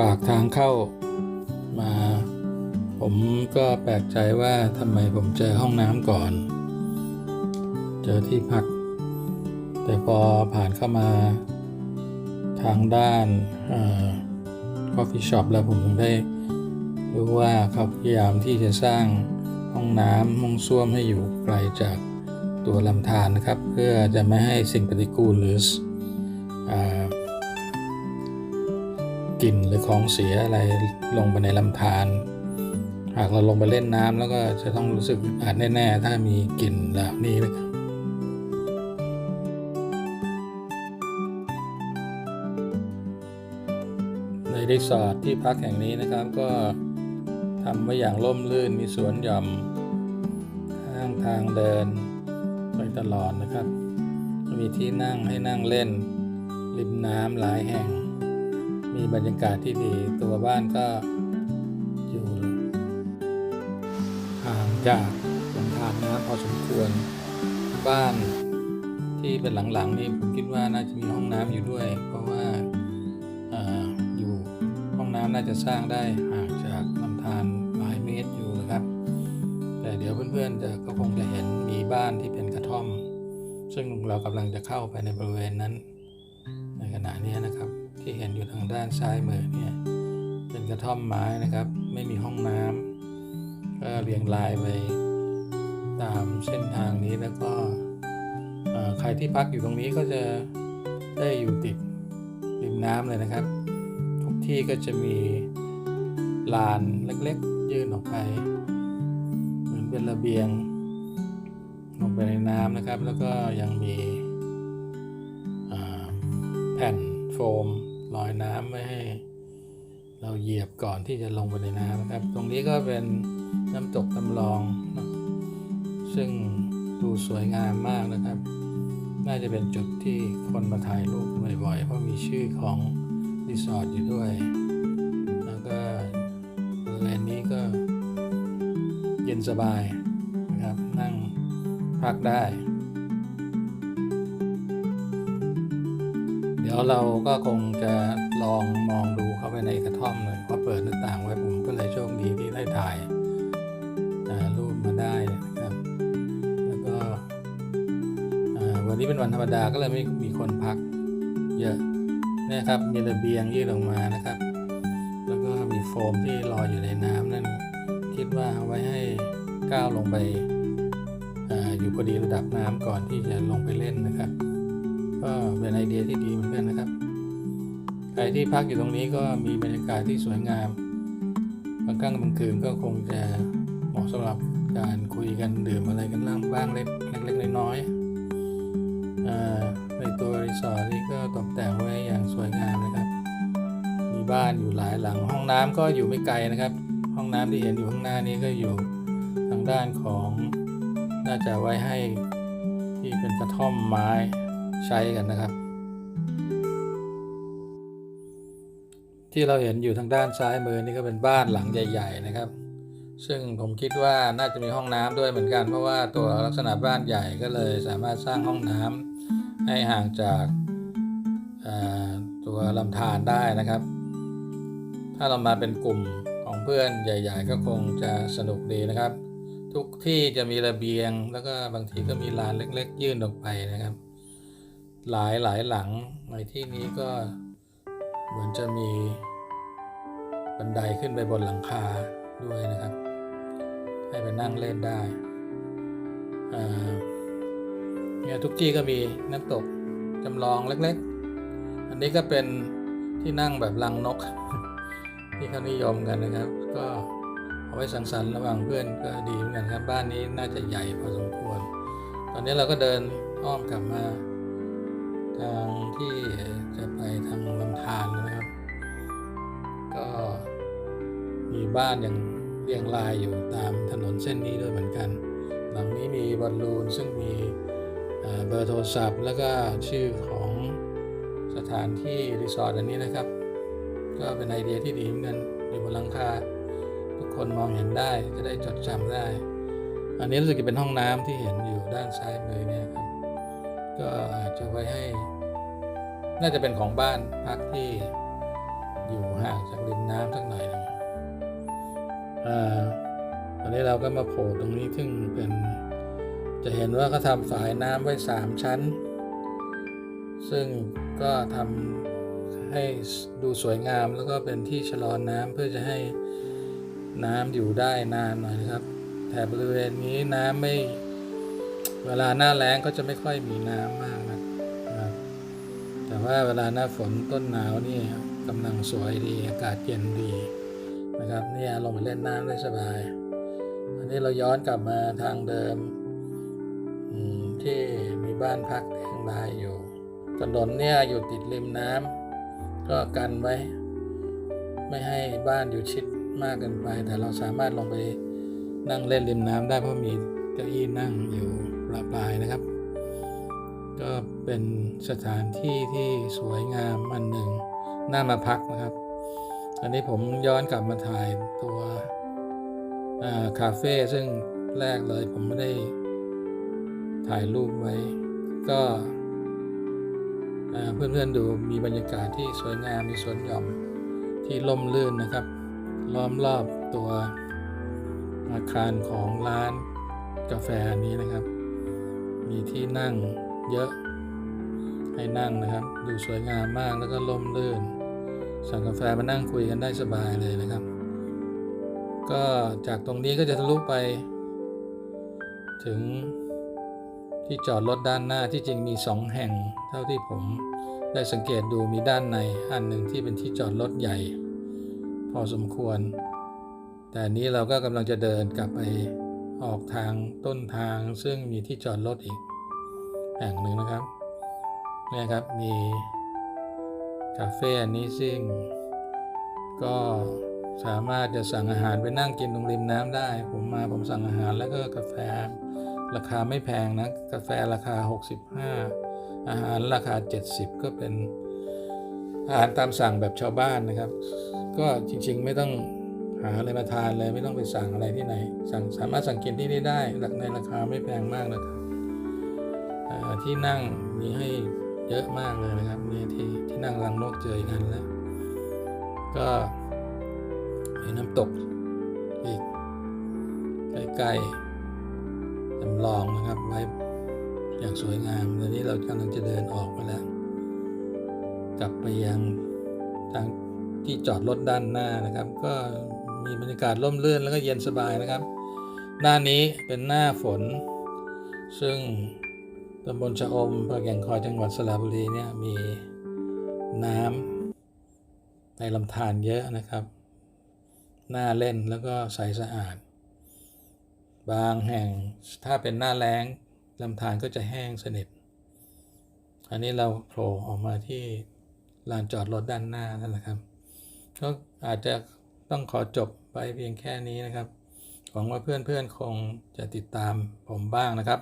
ปากทางเข้ามา ผมก็แปลกใจว่าทำไมผมเจอห้องน้ำก่อน เจอที่พัก แต่พอผ่านเข้ามาทางด้านคอฟฟี่ช็อปแล้วผมถึงได้รู้ว่าเขาพยายามที่จะสร้างห้องน้ำห้องส้วมให้อยู่ไกลจากตัวลำธารนะครับ เพื่อจะไม่ให้สิ่งปฏิกูลหรืออ กลิ่นหรือของเสียอะไรลงไปในลำธารหากเราลงไปเล่นน้ำแล้วก็จะต้องรู้สึกอาจแน่ๆ ถ้ามีกลิ่นเหล่านี้ในรีสอร์ทที่พักแห่งนี้นะครับก็ทำไว้อย่างร่มรื่นมีสวนหย่อมข้างทางเดินไปตลอดนะครับ มีที่นั่งให้นั่งเล่น ริมน้ำหลายแห่ง มีบรรยากาศที่ดีตัวบ้านก็อยู่ห่างจากลำธารน้ำพอสมควร บ้านที่เป็นหลังๆนี่ผมคิดว่าน่าจะมีห้องน้ำอยู่ด้วย เพราะว่าอยู่ห้องน้ำน่าจะสร้างได้ห่างจากลำธารหลายเมตรอยู่นะครับ แต่เดี๋ยวเพื่อนๆจะก็คงจะเห็นมีบ้านที่เป็นกระท่อม ซึ่งเรากำลังจะเข้าไปในบริเวณนั้น ในขณะนี้นะครับ ที่เห็นอยู่ทางด้านซ้ายมือเนี่ยเป็นกระท่อมไม้นะครับ ไม่มีห้องน้ำก็เรียงรายไปตามเส้นทางนี้แล้วก็ใครที่พักอยู่ตรงนี้ก็จะได้อยู่ติดริมน้ำเลยนะครับ ทุกที่ก็จะมีลานเล็กๆ ยื่นออกไป เหมือนเป็นระเบียง ลงไปในน้ำนะครับ แล้วก็ยังมีแผ่นโฟม ลอยน้ำไม่ให้ เราเหยียบก่อนที่จะลงไปในน้ำนะครับ ตรงนี้ก็เป็นน้ำตกตำลอง ซึ่งดูสวยงามมากนะครับ น่าจะเป็นจุดที่คนมาถ่ายรูปบ่อยๆ เพราะมีชื่อของรีสอร์ทอยู่ด้วย แล้วก็บริเวณนี้ก็เย็นสบายนะครับ นั่งพักได้ ยวเราก็คงจะลองมองดูเข้าไปในกระท่อมเลยเพราะเปิดหน้าต่างไว้ผมก็เลยโชคดีที่ได้ถ่ายรูปมาได้นะครับ แล้วก็วันนี้เป็นวันธรรมดาก็เลยไม่มีคนพักเยอะนี่ยครับมีระเบียงยื่นออกมานะครับ แล้วก็มีโฟมที่ลอยอยู่ในน้ำนั่นคิดว่าไว้ให้ก้าวลงไปออยู่พอดีระดับน้ำก่อนที่จะลงไปเล่นนะครับ ก็เป็นไอเดียที่ดีเหมือนกันนะครับ ใครที่พักอยู่ตรงนี้ก็มีบรรยากาศที่สวยงาม บางครั้งบางคืนก็คงจะเหมาะสำหรับการคุยกันดื่มอะไรกันล่างบ้างเล็กเล็กๆน้อยๆในตัวรีสอร์ทนี่ก็ตกแต่งไว้อย่างสวยงามนะครับ มีบ้านอยู่หลายหลัง ห้องน้ำก็อยู่ไม่ไกลนะครับ ห้องน้ำที่เห็นอยู่ข้างหน้านี้ก็อยู่ทางด้านของน่าจะไว้ให้ที่เป็นกระท่อมไม้ ใช้กันนะครับ ที่เราเห็นอยู่ทางด้านซ้ายมือนี่ก็เป็นบ้านหลังใหญ่ ๆ นะครับ ซึ่งผมคิดว่าน่าจะมีห้องน้ำด้วยเหมือนกัน เพราะว่าตัวลักษณะบ้านใหญ่ก็เลยสามารถสร้างห้องน้ำให้ห่างจากตัวลำธารได้นะครับ ถ้าเรามาเป็นกลุ่มของเพื่อนใหญ่ ๆ ก็คงจะสนุกดีนะครับ ทุกที่จะมีระเบียงแล้วก็บางทีก็มีลานเล็ก ๆ ยื่นออกไปนะครับ หลายหลายหลังในที่นี้ก็เหมือนจะมีบันไดขึ้นไปบนหลังคาด้วยนะครับ ให้ไปนั่งเล่นได้เนี่ยทุกที่ก็มีน้ำตกจำลองเล็กๆ อันนี้ก็เป็นที่นั่งแบบลังนก ที่เขานิยมกันนะครับ ก็เอาไว้สังสรรค์ระหว่างเพื่อนก็ดีเหมือนกันครับ บ้านนี้น่าจะใหญ่พอสมควร ตอนนี้เราก็เดินอ้อมกลับมา ทางที่จะไปทางลำธารนะครับ ก็มีบ้านอย่างเรียงรายอยู่ตามถนนเส้นนี้ด้วยเหมือนกัน หลังนี้มีบอลลูนซึ่งมีเบอร์โทรศัพท์ แล้วก็ชื่อของสถานที่รีสอร์ทอันนี้นะครับ ก็เป็นไอเดียที่ดีเหมือนกันอยู่บนหลังคาทุกคนมองเห็นได้จะได้จดจำได้ อันนี้รู้สึกจะเป็นห้องน้ำที่เห็นอยู่ด้านซ้ายมือเนี่ยครับ ก็อาจจะไว้ให้ น่าจะเป็นของบ้านพักที่อยู่ห่างจากริมน้ำสักหน่อยนึงอ่าตอนนี้เราก็มาโผล่ตรงนี้ซึ่งเป็นจะเห็นว่าเขาทำฝายน้ำไว้สามชั้น ซึ่งก็ทำให้ดูสวยงามแล้วก็เป็นที่ชะลอน้ำเพื่อจะให้น้ำอยู่ได้นานหน่อยนะครับแต่บริเวณนี้น้ำไม่เวลาหน้าแล้งก็จะไม่ค่อยมีน้ำมาก ว่าเวลาหน้าฝนต้นหนาวนี่กำลังสวยดีอากาศเย็นดีนะครับเนี่ยลงไปเล่นน้ำได้สบาย อันนี้เราย้อนกลับมาทางเดิมที่มีบ้านพักเชียงรายอยู่ถนนเนี่ยอยู่ติดริมน้ำก็กันไว้ ไม่ให้บ้านอยู่ชิดมากเกินไป แต่เราสามารถลงไปนั่งเล่นริมน้ำได้เพราะมีเก้าอี้นั่งอยู่ประปรายนะครับ ก็เป็นสถานที่ที่สวยงามอันหนึ่งน่ามาพักนะครับ อันนี้ผมย้อนกลับมาถ่ายตัวาคาเฟ่ซึ่งแรกเลยผมไม่ได้ถ่ายรูปไว้ ก็เพื่อนๆดูมีบรรยากาศที่สวยงามมีสวนหย่อมที่ล่มลื่นนะครับ ล้อมรอบตัวอาคารของร้านกาแฟนี้นะครับ มีที่นั่ง เยอะ ให้นั่งนะครับ ดูสวยงามมากแล้วก็ล่มลื่น สั่งกาแฟมานั่งคุยกันได้สบายเลยนะครับ ก็จากตรงนี้ก็จะทะลุไป ถึงที่จอดรถด้านหน้าที่จริงมีสองแห่ง เท่าที่ผมได้สังเกตดูมีด้านในอันหนึ่งที่เป็นที่จอดรถใหญ่ พอสมควร แต่นนี้เราก็กำลังจะเดินกลับไปออกทางต้นทางซึ่งมีที่จอดรถอีก แห่งหนึ่งนะครับเนี่ยครับมีคาเฟ่อันนี้ซึ่ง ก็สามารถจะสั่งอาหารไปนั่งกินตรงริมน้ำได้ ผมมาผมสั่งอาหารแล้วก็กาแฟ ราคาไม่แพงนะกาแฟราคา 65 อาหารราคา 70 ก็เป็นอาหารตามสั่งแบบชาวบ้านนะครับ ก็จริงๆไม่ต้องหาอะไรมาทานเลยไม่ต้องไปสั่งอะไรที่ไหนสั่งสามารถสั่งกินที่นี่ได้ในราคาไม่แพงมากนะครับ ที่นั่งมีให้เยอะมากเลยนะครับ มีที่ที่นั่งรังนกเจอกันแล้ว ก็มีน้ำตกอีกใกล้ๆจำลองนะครับไว้อย่างสวยงามตอนนี้เรากำลังจะเดินออกมาแล้ว กลับไปยังทางที่จอดรถด้านหน้านะครับ ก็มีบรรยากาศร่มรื่นแล้วก็เย็นสบายนะครับ หน้านี้เป็นหน้าฝน ซึ่ง ตำบลชะอมอำเภอแก่งคอยจังหวัดสระบุรีเนี่ยมีน้ำในลำธารเยอะนะครับ น่าเล่นแล้วก็ใสสะอาด บางแห่งถ้าเป็นหน้าแล้งลำธารก็จะแห้งสนิท อันนี้เราโผล่ออกมาที่ลานจอดรถด้านหน้านั่นแหละครับก็อาจจะต้องขอจบไปเพียงแค่นี้นะครับ หวังว่าเพื่อนๆคงจะติดตามผมบ้างนะครับ